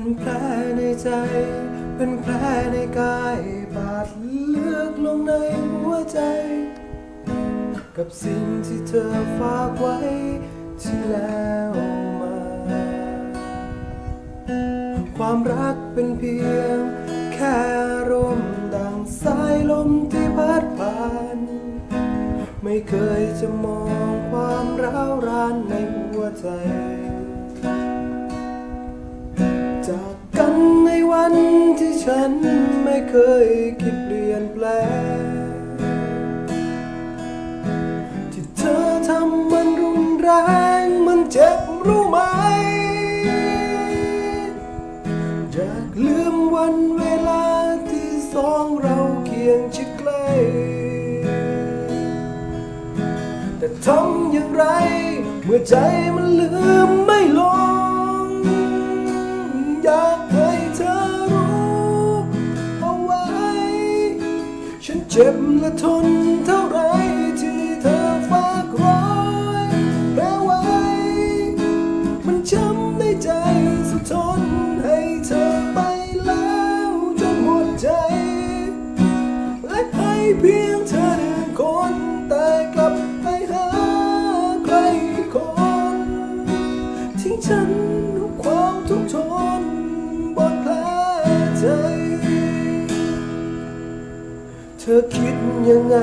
เป็นแผลในใจ เป็นแผลในกายบาดเลึกลงในหัวใจ กับสิ่งที่เธอฝากไว้ที่แล้วมา ความรักเป็นเพียง แค่ลมดังสายลมที่พัดผ่าน ไม่เคยจะมองความร้าวรานในหัวใจ ที่ฉันไม่เคยคิดเปลี่ยนแปลง ที่เธอทำมันรุนแรงมันเจ็บรู้ไหม อยากลืมวันเวลาที่สองเราเคียงชิดใกล้ แต่ทำอย่างไร เมื่อใจมันลืมไม่ลง จ็บและทนเท่าไรที่เธอฝากรอยแปลไว้ มันช้ำในใจสุดทนให้เธอไปแล้วจนหมดใจ และให้เพียงเธอหนึ่งคนแต่กลับไปหาใครคนทิ้งฉันความทุกข์ทนบนแผลเธอ อคิดยังไง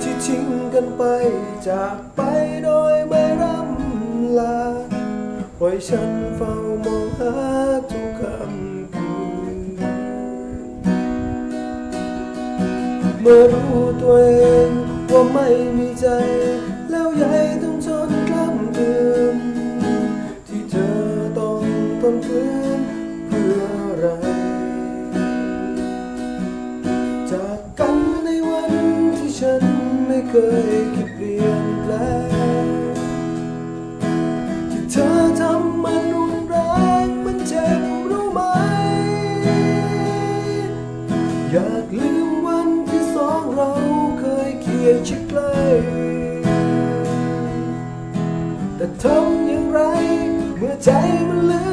ที่ทิ้งกันไปจากไปโดยไม่ร่ำลาปล่อยฉันเฝ้ามองหาทุกคำคืนเมื่อรู้ตัวเองว่าไม่มีใจ แล้วยายต้อ เคยคิดเปลี่ยนแปลงที่เธอทำมันรุนแรงมันเจ็บรู้ไหม อยากลืมวันที่สองเราเคยเคียงชิดใกล้แต่ทำอย่างไร เมื่อใจมันลืม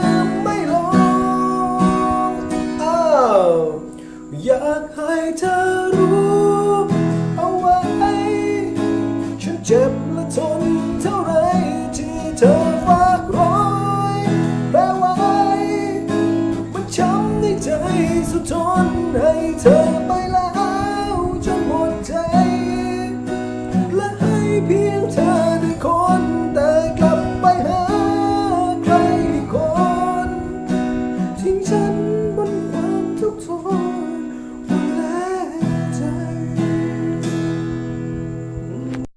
ไปแล้วจนหมดใจ และให้เพียงเธอ